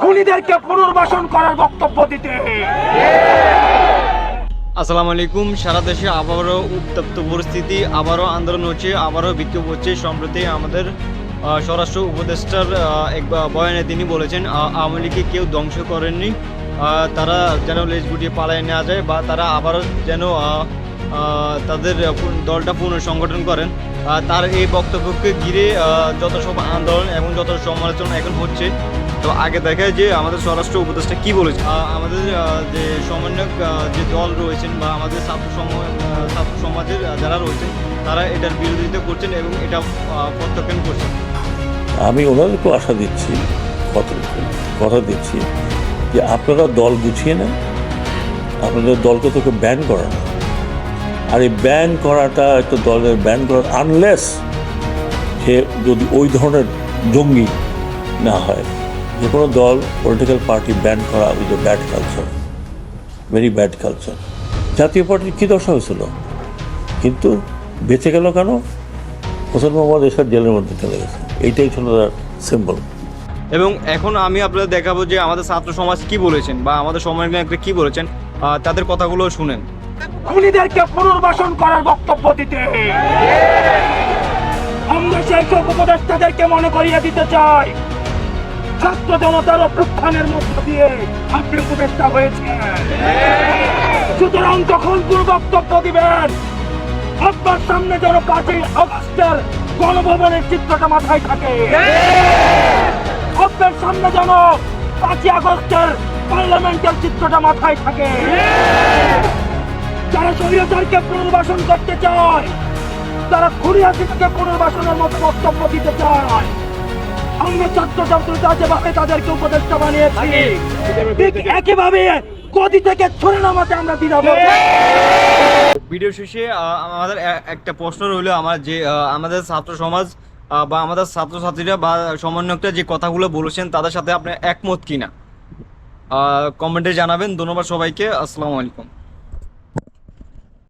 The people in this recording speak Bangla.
খুনিদেরকে পুনর্বাসন করার বক্তব্য দিতে। আসসালামু আলাইকুম। সারা দেশে আবারও উত্তপ্ত পরিস্থিতি, আবারও আন্দোলন হচ্ছে, আবারও বিক্ষোভ হচ্ছে। সম্প্রতি আমাদের স্বরাষ্ট্র উপদেষ্টার এক বয়ানে তিনি বলেছেন আওয়ামী লীগকে কেউ ধ্বংস করেননি। তারা যেন লেজ গুটিয়ে পালায় নেওয়া যায় বা তারা আবারও যেন তাদের দলটা পুনঃসংগঠন করেন। তার এই বক্তব্যকে ঘিরে যত সব আন্দোলন এবং যত সমালোচনা এখন হচ্ছে, তো আগে দেখায় যে আমাদের স্বরাষ্ট্র উপদেষ্টা কি বলেছে। আমাদের যে সমন্বয়ক যে দল রয়েছেন বা আমাদের ছাত্র ছাত্র সমাজের যারা রয়েছেন, তারা এটার বিরোধিতা করছেন এবং এটা প্রত্যাখ্যান করছেন। আমি ওনাদেরকেও আশা দিচ্ছি, কথা দিচ্ছি যে আপনারা দল গুছিয়ে নেন। আপনাদের দলকে তোকে ব্যান করা না। আর এই ব্যান করাটা একটা দলের ব্যান করা আনলেস সে যদি ওই ধরনের জঙ্গি না হয়, যে কোনো দল পলিটিক্যাল পার্টি ব্যান করা with a bad culture very bad culture জাতীয় পার্টির কী দশা হয়েছিল? কিন্তু বেঁচে গেল কেন? হোসেন মোহাম্মদ এরশাদ জেলের মধ্যে চলে গেছে। এইটাই ছিল তার সিম্বল এবং এখন আমি আপনাদের দেখাবো যে আমাদের ছাত্র সমাজ কি বলেছেন বা আমাদের সমন্বয়করা কি বলেছেন তাদের কথাগুলো শুনেন। খুনিদেরকে পুনর্বাসন করার বক্তব্য দিতে। আমরা সেই সব উপদেষ্টাদেরকে মনে করিয়ে দিতে চাই। ছাত্র জনতার অভ্যুত্থানের মধ্য দিয়ে আপনি উপদেষ্টা হয়েছেন সুতরাং যখন কোন বক্তব্য দিবেন, আপনার সামনে যেন পাঁচই আগস্টের গণভবনের চিত্রটা মাথায় থাকে। আপনার সামনে যেন পাঁচই আগস্টের পার্লামেন্টের চিত্রটা মাথায় থাকে। স্বৈরাচারকে পুনর্বাসন করতে চায়। তারা খুনি হাসিনাকে পুনর্বাসনের মতো বক্তব্য দিতে চায়। আমরা ছাত্র ছাত্রীরা যেভাবে তাদেরকে উপদেষ্টা বানিয়েছি ঠিক একইভাবে গদি থেকে ছড়ে নামাতে আমরা দিদাবো ভিডিও শেষে আমাদের একটা প্রশ্ন রইল আমার যে আমাদের ছাত্র সমাজ আহ, বা আমাদের ছাত্রছাত্রীরা বা সমন্বয়করা যে কথাগুলো বলেছেন তাদের সাথে আপনি একমত কিনা? কমেন্টে জানাবেন। ধন্যবাদ সবাইকে। আসসালামু আলাইকুম।